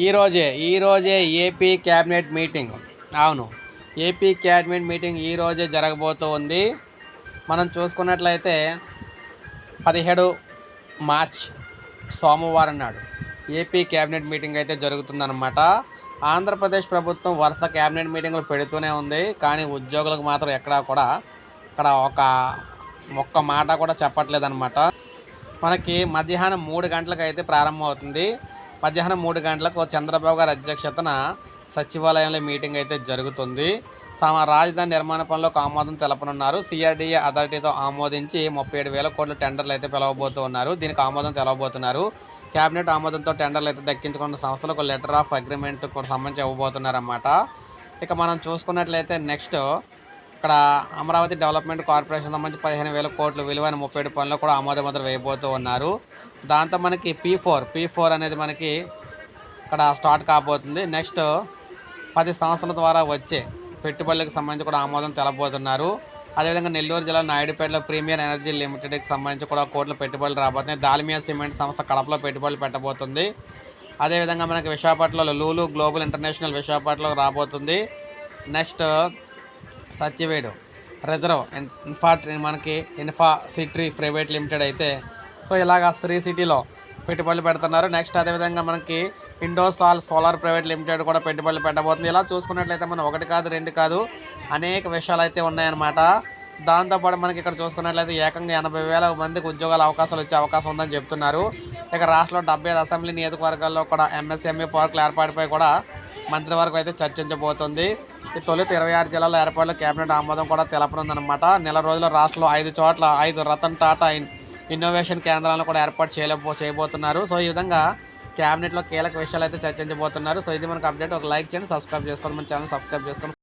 ఈరోజే ఈరోజే AP cabinet meeting అవును ఏపీ క్యాబినెట్ మీటింగ్ ఈరోజే జరగబోతూ ఉంది. మనం చూసుకున్నట్లయితే పదిహేడు మార్చ్ సోమవారం నాడు ఏపీ క్యాబినెట్ మీటింగ్ అయితే జరుగుతుందన్నమాట. ఆంధ్రప్రదేశ్ ప్రభుత్వం వరుస క్యాబినెట్ మీటింగ్లు పెడుతూనే ఉంది. కానీ ఉద్యోగులకు మాత్రం ఎక్కడా కూడా ఇక్కడ ఒక ఒక్క మాట కూడా చెప్పట్లేదన్నమాట. మనకి మధ్యాహ్నం మూడు గంటలకు అయితే ప్రారంభమవుతుంది. మధ్యాహ్నం మూడు గంటలకు చంద్రబాబు గారి అధ్యక్షతన సచివాలయంలో మీటింగ్ అయితే జరుగుతుంది. తమ రాజధాని నిర్మాణ పనులకు ఆమోదం తెలపనున్నారు. సిఆర్డీఏ అథారిటీతో ఆమోదించి ముప్పై ఏడు వేల కోట్ల టెండర్లు అయితే పిలవబోతూ ఉన్నారు దీనికి ఆమోదం తెలవబోతున్నారు. కేబినెట్ ఆమోదంతో టెండర్లు అయితే దక్కించుకున్న సంస్థలకు లెటర్ ఆఫ్ అగ్రిమెంట్ కూడా సంబంధించి ఇవ్వబోతున్నారన్నమాట. ఇక మనం చూసుకున్నట్లయితే నెక్స్ట్ ఇక్కడ అమరావతి డెవలప్మెంట్ కార్పొరేషన్ సంబంధించి పదిహేను వేల కోట్ల విలువైన ముప్పై ఏడు పనులు కూడా ఆమోదముద్ర వేయబోతూ ఉన్నారు. దాంతో మనకి పీ ఫోర్ పీ ఫోర్ అనేది మనకి ఇక్కడ స్టార్ట్ కాబోతుంది. నెక్స్ట్ పది సంవత్సరాల ద్వారా వచ్చే పెట్టుబడులకు సంబంధించి కూడా ఆమోదం తెలబోతున్నారు. అదేవిధంగా నెల్లూరు జిల్లా నాయుడుపేటలో ప్రీమియర్ ఎనర్జీ లిమిటెడ్కి సంబంధించి కూడా కోట్ల పెట్టుబడులు రాబోతున్నాయి. దాల్మియా సిమెంట్ సంస్థ కడపలో పెట్టుబడులు పెట్టబోతుంది. అదేవిధంగా మనకి విశాఖపట్నంలో లూలు గ్లోబల్ ఇంటర్నేషనల్ విశాఖపట్నంలో రాబోతుంది. నెక్స్ట్ సత్యవేడు రిజర్వ్ ఇన్ఫా మనకి ఇన్ఫా సిటీ ప్రైవేట్ లిమిటెడ్ అయితే సో ఇలాగ శ్రీ సిటీలో పెట్టుబడులు పెడుతున్నారు. నెక్స్ట్ అదేవిధంగా మనకి ఇండోసాల్ సోలార్ ప్రైవేట్ లిమిటెడ్ కూడా పెట్టుబడులు పెట్టబోతుంది. ఇలా చూసుకున్నట్లయితే మనం ఒకటి కాదు రెండు కాదు అనేక విషయాలు అయితే ఉన్నాయన్నమాట. దాంతోపాటు మనకి ఇక్కడ చూసుకున్నట్లయితే ఏకంగా ఎనభై వేల మందికి ఉద్యోగాల అవకాశాలు వచ్చే అవకాశం ఉందని చెప్తున్నారు. ఇక రాష్ట్రంలో డెబ్బై ఐదు అసెంబ్లీ నియోజకవర్గాల్లో కూడా ఎంఎస్ఎంఈ పార్కుల ఏర్పాటుపై కూడా మంత్రివర్గం అయితే చర్చించబోతుంది. ఈ తొలుత ఇరవై ఆరు జిల్లాల ఏర్పాట్లు కేబినెట్ ఆమోదం కూడా తెలపనుందనమాట నెల రోజుల్లో రాష్ట్రంలో ఐదు చోట్ల ఐదు రతన్ టాటా ఇన్నోవేషన్ కేంద్రాలను కూడా ఏర్పాటు చేయలేబో చేయబోతున్నారు. సో ఈ విధంగా క్యాబినెట్లో కీలక విషయాలు అయితే చర్చించబోతున్నారు. సో ఇది మనకు అప్డేట్. ఒక లైక్ చేయండి సబ్స్క్రైబ్ చేసుకోండి మన ఛానల్ సబ్స్క్రైబ్ చేసుకోండి.